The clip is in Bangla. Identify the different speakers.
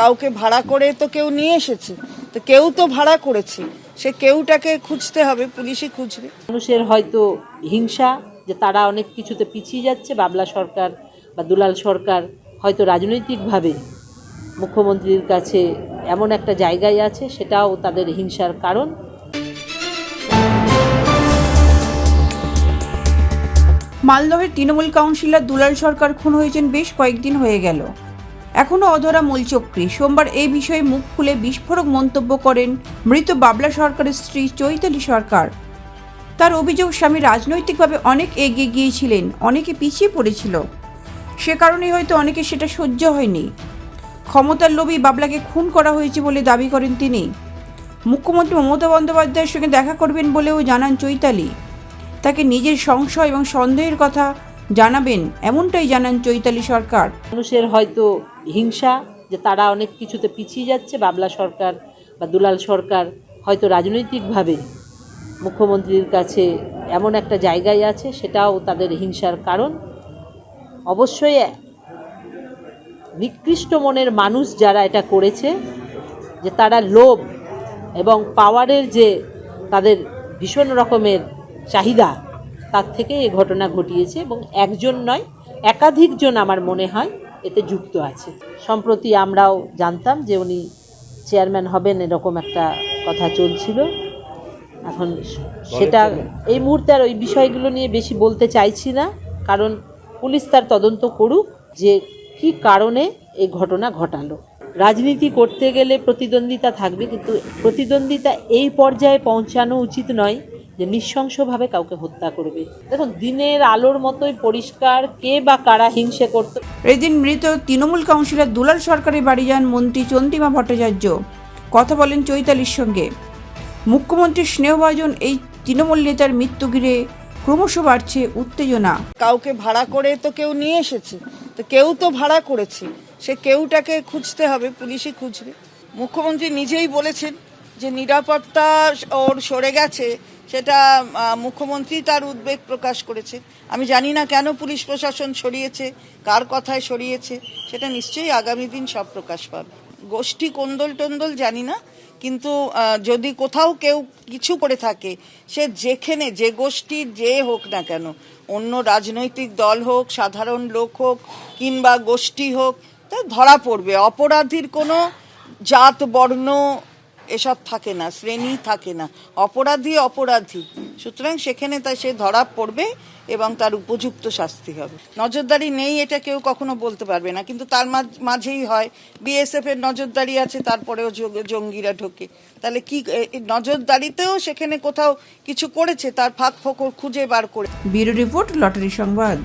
Speaker 1: কাউকে ভাড়া করে তো কেউ নিয়ে এসেছে। তো কেউ তো ভাড়া করেছে। সে কেউটাকে খুঁজতে হবে পুলিশই খুঁজবে।
Speaker 2: মানুষের হয়তো হিংসা যে তারা অনেক কিছুতে পিছিয়ে যাচ্ছে। বাবলা সরকার বা দুলাল সরকার হয়তো রাজনৈতিকভাবে মুখ্যমন্ত্রীর কাছে এমন একটা জায়গায় আছে সেটাও তাদের হিংসার কারণ।
Speaker 3: মালদহের তৃণমূল কাউন্সিলর দুলাল সরকার খুন হয়েছেন বেশ কয়েকদিন হয়ে গেল। এখনও অধরা মূলচক্রী। সোমবার এই বিষয়ে মুখ খুলে বিস্ফোরক মন্তব্য করেন মৃত বাবলা সরকারের স্ত্রী চৈতালি সরকার। তার অভিযোগ, স্বামী রাজনৈতিকভাবে অনেক এগিয়ে গিয়েছিলেন, অনেকে পিছিয়ে পড়েছিল। সে কারণে হয়তো অনেকে সেটা সহ্য হয়নি। ক্ষমতার লোভী বাবলাকে খুন করা হয়েছে বলে দাবি করেন তিনি। মুখ্যমন্ত্রী মমতা বন্দ্যোপাধ্যায়ের সঙ্গে দেখা করবেন বলেও জানান চৈতালি। তাকে নিজের সংশয় এবং সন্দেহের কথা জানাবেন, এমনটাই জানান চৈতালি সরকার।
Speaker 2: মানুষের হয়তো হিংসা যে তারা অনেক কিছুতে পিছিয়ে যাচ্ছে, বাবলা সরকার বা দুলাল সরকার হয়তো রাজনৈতিকভাবে মুখ্যমন্ত্রীর কাছে এমন একটা জায়গায় আছে, সেটাও তাদের হিংসার কারণ। অবশ্যই নিকৃষ্ট মনের মানুষ যারা এটা করেছে, যে তারা লোভ এবং পাওয়ারের যে তাদের ভীষণ রকমের চাহিদা তার থেকে এই ঘটনা ঘটিয়েছে এবং একজন নয় একাধিকজন আমার মনে হয় এতে যুক্ত আছে। সম্প্রতি আমরাও জানতাম যে উনি চেয়ারম্যান হবেন এরকম একটা কথা চলছিল। এখন সেটা এই মুহূর্তে আর ওই বিষয়গুলো নিয়ে বেশি বলতে চাইছি না কারণ পুলিশ তার তদন্ত করুক যে কি কারণে এই ঘটনা ঘটালো। রাজনীতি করতে গেলে প্রতিদ্বন্দ্বিতা থাকবে কিন্তু প্রতিদ্বন্দ্বিতা এই পর্যায়ে পৌঁছানো উচিত নয়। যে নৃশংসভাবে কাউকে হত্যা করবে। দেখুন দিনের আলোর মতোই পরিষ্কার কে বা কারা হিংসে করতো।
Speaker 3: এদিন মৃত তৃণমূল কাউন্সিলর দুলাল সরকারের বাড়ি যান মন্ত্রী চন্দ্রিমা ভট্টাচার্য। কথা বলেন চৈতালির সঙ্গে। মুখ্যমন্ত্রীর স্নেহভাজন এই তৃণমূল নেতার মৃত্যু ঘিরে ক্রমশ বাড়ছে উত্তেজনা।
Speaker 1: কাউকে ভাড়া করে তো কেউ নিয়ে এসেছে তো কেউ তো ভাড়া করেছে। সে কেউটাকে খুঁজতে হবে পুলিশই খুঁজবে। মুখ্যমন্ত্রী নিজেই বলেছেন যে নিরাপত্তা ওর সরে গেছে, সেটা মুখ্যমন্ত্রী তার উদ্বেগ প্রকাশ করেছে। আমি জানি না কেন পুলিশ প্রশাসন সরিয়েছে, কার কথায় সরিয়েছে, সেটা নিশ্চয়ই আগামী দিন সব প্রকাশ পাবে। গোষ্ঠী কোন্দল টোন্দল জানি না, কিন্তু যদি কোথাও কেউ কিছু করে থাকে, সে যেখানে, যে গোষ্ঠীর যে হোক না কেন, অন্য রাজনৈতিক দল হোক, সাধারণ লোক হোক, কিংবা গোষ্ঠী হোক, তা ধরা পড়বে। অপরাধীর কোনো জাত, বর্ণ এসব থাকে না, শ্রেণি থাকে না, অপরাধী অপরাধী। সুতরাং সেখানে তা সে ধরা পড়বে এবং তার উপযুক্ত শাস্তি হবে। নজরদারি নেই এটা কেউ কখনো বলতে পারবে না, কিন্তু তার মাঝ- মাঝেই হয়। বিএসএফ এর নজরদারি আছে, তারপরেও জঙ্গিরা ঢোকে। তাহলে কি নজরদারিতেও সেখানে কোথাও কিছু করেছে? তার ফাঁক ফোকর খুঁজে বার করে।
Speaker 3: ব্যুরো রিপোর্ট, লটারি সংবাদ।